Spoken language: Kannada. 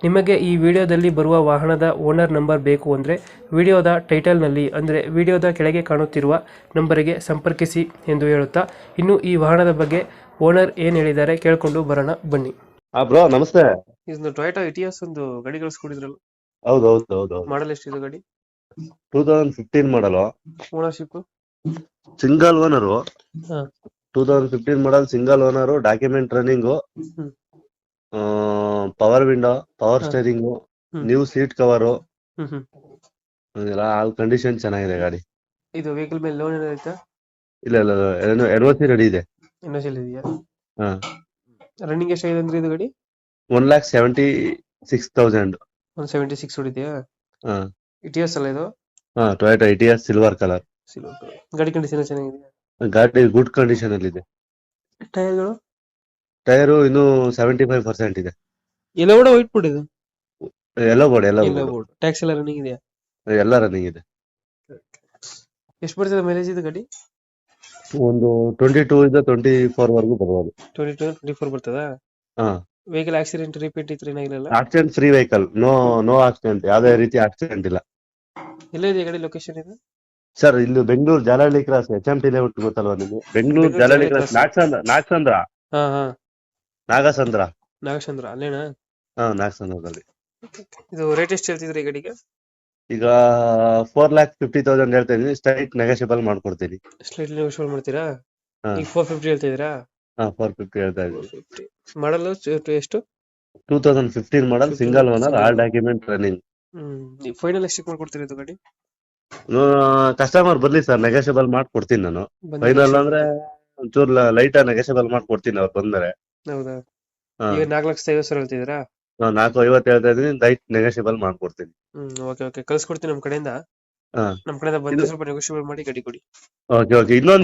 ನಿಮಗೆ ಈ ವಿಡಿಯೋದಲ್ಲಿ ಬರುವ ವಾಹನದ ಓನರ್ ನಂಬರ್ ಬೇಕು ಅಂದರೆ ವಿಡಿಯೋದ ಟೈಟಲ್ನಲ್ಲಿ ಅಂದರೆ ವಿಡಿಯೋದ ಕೆಳಗೆ ಕಾಣುತ್ತಿರುವ ನಂಬರಿಗೆ ಸಂಪರ್ಕಿಸಿ ಎಂದು ಹೇಳುತ್ತಾ ಇನ್ನು ಈ ವಾಹನದ ಬಗ್ಗೆ ಓನರ್ ಏನು ಹೇಳಿದ್ದಾರೆ ಕೇಳಿಕೊಂಡು ಬರೋಣ ಬನ್ನಿ. ಹಾ ಬ್ರೋ ನಮಸ್ತೆ. ಇದೊಂದು ಟೊಯೋಟಾ ಇಟಿಎಸ್ ಒಂದು ಗಾಡಿ ಕಳಿಸ್ಕೊಡಿದ್ರಲ್ಲ? ಹೌದು ಹೌದು ಹೌದು ಮಾಡಲ್ ಎಷ್ಟಿದೆ ಗಾಡಿ? Two thousand fifteen model ownership single owner ಹಾ. Two thousand fifteen model single owner document running hmm. Power window power steering new seat cover all condition ಚೆನ್ನಾಗಿದೆ ಗಾಡಿ. ಇದು ವೆಹಿಕಲ್ ಮೇಲೆ ಲೋನ್ ಏನಾರ ಆಯ್ತಾ ಇಲ್ಲ ಇಲ್ಲ ಎನ್ ಸಿ ರೆಡಿ ಇದೆ. ಇನ್ನೊಂದ್ಸಲ ಇದೆಯಾ? ಹಾ. ರನ್ನಿಂಗ್ ಎಷ್ಟಾಗಿದೆ ಅಂದ್ರೆ ಇದು ಗಾಡಿ? One lakh seventy six thousand one seventy six ಹೊಡಿದೆಯಾ ಹಾ. ಇಟಿಎಸ್ ಅಲ್ಲ ಇದು? ಹಾ ಟೊಯೋಟಾ ಇ ಸಿಲ್ವರ್ ಕಲರ್ ಸಿಲ್ವರ್ ಗಾಡಿ ಕಂಡೀಷನ್ ಚೆನ್ನಾಗಿದೆ ಗಾಡಿ ಗುಡ್ ಕಂಡೀಷನ್ ಅಲ್ಲಿ ಇದೆ ಟೈರ್ಗಳು ಟೈರು ಇನ್ನು ಸೆವೆಂಟಿ ಫೈವ್ ಪರ್ಸೆಂಟ್ ಇದೆ. ಎಲ್ಲ ಕೂಡ ವೈಟ್ ಬೋರ್ಡ್ ಇದು? ಎಲ್ಲ ಬೋರ್ಡ್ ಎಲ್ಲ ಎಲ್ಲ ಬೋರ್ಡ್ ಟ್ಯಾಕ್ಸ್ ಎಲ್ಲ ರನ್ನಿಂಗ್ ಇದೆಯಾ? ಎಲ್ಲ ರನ್ನಿಂಗ್ ಇದೆ. ಎಷ್ಟು ಬರ್ತದೆ ಮೈಲೇಜ್ ಇದು ಗಾಡಿ? ಒಂದು ಟ್ವೆಂಟಿ ಟೂ ಇಂದ ಟ್ವೆಂಟಿ ಫೋರ್ ವರೆಗೂ ಬರ್ಬೋದು. ಟ್ವೆಂಟಿ ಟು ಟ್ವೆಂಟಿ ಫೋರ್ ಬರ್ತದಾ? ಹಾ. ವೆಹಿಕಲ್ ಆಕ್ಸಿಡೆಂಟ್ ರಿಪೀಟ್ ಇತ್ತು ಏನಾಗಿಲ್ಲ accident free vehicle no no accident ಯಾವುದೇ ರೀತಿ ಆಕ್ಸಿಡೆಂಟ್ ಇಲ್ಲ. ಎಲ್ಲ ಇದೆ ಗಾಡಿ ಲೊಕೇಶನ್ ಇದು? ಸರ್ ಇಲ್ಲಿ Bengaluru Jalahalli cross H M T layout ಗೊತ್ತಲ್ವಾ ನಿಮ್ಗೆ? ಬೆಂಗಳೂರು ಜಾಲಹಳ್ಳಿ ಕ್ರಾಸ್ ನಾಗಸಂದ್ರ ನಾಗಸಂದ್ರ ಹಾ ಹಾ. ನಾಗಸಂದ್ರ. ನಾಗಚಂದ್ರ ಅಲ್ಲೇನಾ? ಹಾ ನಾಗಸಂದ್ರದಲ್ಲಿ ಇದು ರೇಟ್ ಎಷ್ಟು ಹೇಳ್ತಿದ್ರಿ ಈ ಗಾಡಿಗೆ ಈಗ ಫೋರ್ ಲ್ಯಾಕ್ ಫಿಫ್ಟಿ ತೌಸಂಡ್ ಹೇಳ್ತಾ ಇದೀನಿ ಸ್ಟ್ರೈಟ್ ನೆಗೋಷಿಯಬಲ್ ಮಾಡ್ಕೊಡ್ತೀನಿ. ಸ್ಲೈಟ್ಲಿ ನೆಗೋಷಿಯಬಲ್ ಮಾಡ್ತೀರಾ? ಹಾ. ಈಗ ಫೋರ್ ಫಿಫ್ಟಿ ಹೇಳ್ತಾ ಇದೀರಾ ಹಾ ಫೋರ್ ಫಿಫ್ಟಿ ಹೇಳ್ತಾ ಫಿಫ್ಟಿ ಮಾಡಲು ಎಷ್ಟು? Two thousand fifteen model single owner all. Document running hmm final ಎಷ್ಟು ಮಾಡ್ಕೊಡ್ತೀರಾ ಇದು ಗಾಡಿ? ಕಸ್ಟಮರ್ ಬರ್ಲಿ ಸರ್ ನೆಗೋಷಿಯಬಲ್ ಮಾಡ್ಕೊಡ್ತೀನಿ ನಾನು. ಬಂದ ಫೈನಲ್ ಅಂದ್ರೆ ಒಂಚೂರು ಲೈಟ್ ನೆಗೋಷಿಯಬಲ್ ಮಾಡ್ಕೊಡ್ತೀನಿ ಅವ್ರು ಬಂದರೆ. ಹೌದಾ? ಹಾ. ಈಗ ನಾಲ್ಕು ಲಕ್ಷದ ಐವತ್ತು ಸಾವಿರ ಹೇಳ್ತಿದ್ದೀರಾ? ನಾನ್ ನಾಲ್ಕು ಐವತ್ತು ಹೇಳ್ತಾ ಇದೀನಿ ದೈಟ್ ನೆಗೋಷಿಯಬಲ್ ಮಾಡ್ಕೊಡ್ತೀನಿ. ಹ್ಮ್ ಓಕೆ ಓಕೆ ಕಳ್ಸ್ಕೊಡ್ತೀನಿ ನಮ್ಮ ಕಡೆಯಿಂದ. ಹಾ. ನಮ್ಮ ಕಡೆಯಿಂದ ಬಂದು ಸ್ವಲ್ಪ ನೆಗೋಷಿಯಬಲ್ ಮಾಡಿ ಗಡಿ ಕೊಡಿ. ಓಕೆ ಓಕೆ ಇನ್ನೊಂದು